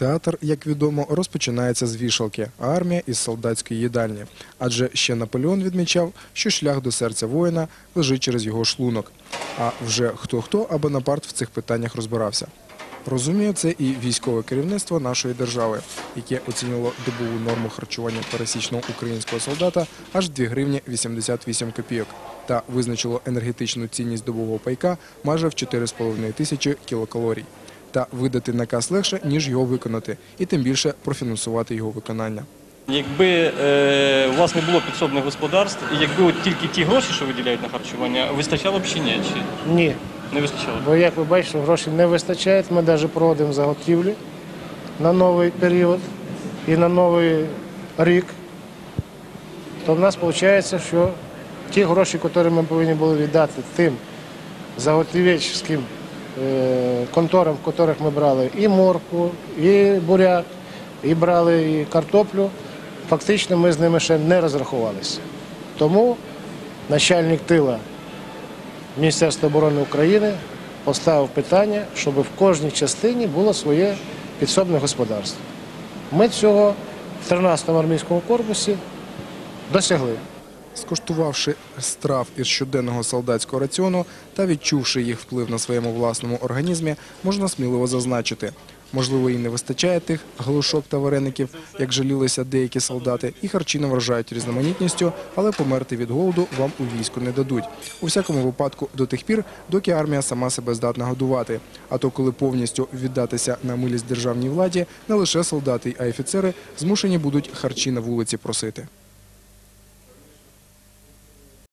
Театр, як відомо, розпочинається з вішалки, а армія із солдатської їдальні. Адже ще Наполеон відмічав, що шлях до серця воїна лежить через його шлунок. А вже хто-хто, а Бонапарт в цих питаннях розбирався. Розуміє це і військове керівництво нашої держави, яке оцінило добову норму харчування пересічного українського солдата аж 2 гривні 88 копійок та визначило енергетичну цінність добового пайка майже в 4,5 тисячі кілокалорій. Та видати наказ легше, ніж його виконати, і тим більше профінансувати його виконання. Якби е, у вас не було підсобних господарств, і якби от тільки ті гроші, що виділяють на харчування, вистачало б чи ні? Чи Ні, не вистачало? бо як ви бачите, грошей не вистачає. Ми навіть проводимо заготівлі на новий період і на новий рік. То в нас виходить, що ті гроші, які ми повинні були віддати тим заготівельським конторам, в яких ми брали і морку, і буряк, і брали і картоплю, фактично ми з ними ще не розрахувалися. Тому начальник тила Міністерства оборони України поставив питання, щоб в кожній частині було своє підсобне господарство. Ми цього в 13-му армійському корпусі досягли. Скуштувавши страв із щоденного солдатського раціону та відчувши їх вплив на своєму власному організмі, можна сміливо зазначити. Можливо, і не вистачає тих глушок та вареників, як жалілися деякі солдати, і харчі не вражають різноманітністю, але померти від голоду вам у війську не дадуть. У всякому випадку до тих пір, доки армія сама себе здатна годувати. А то, коли повністю віддатися на милість державній владі, не лише солдати, а й офіцери змушені будуть харчі на вулиці просити.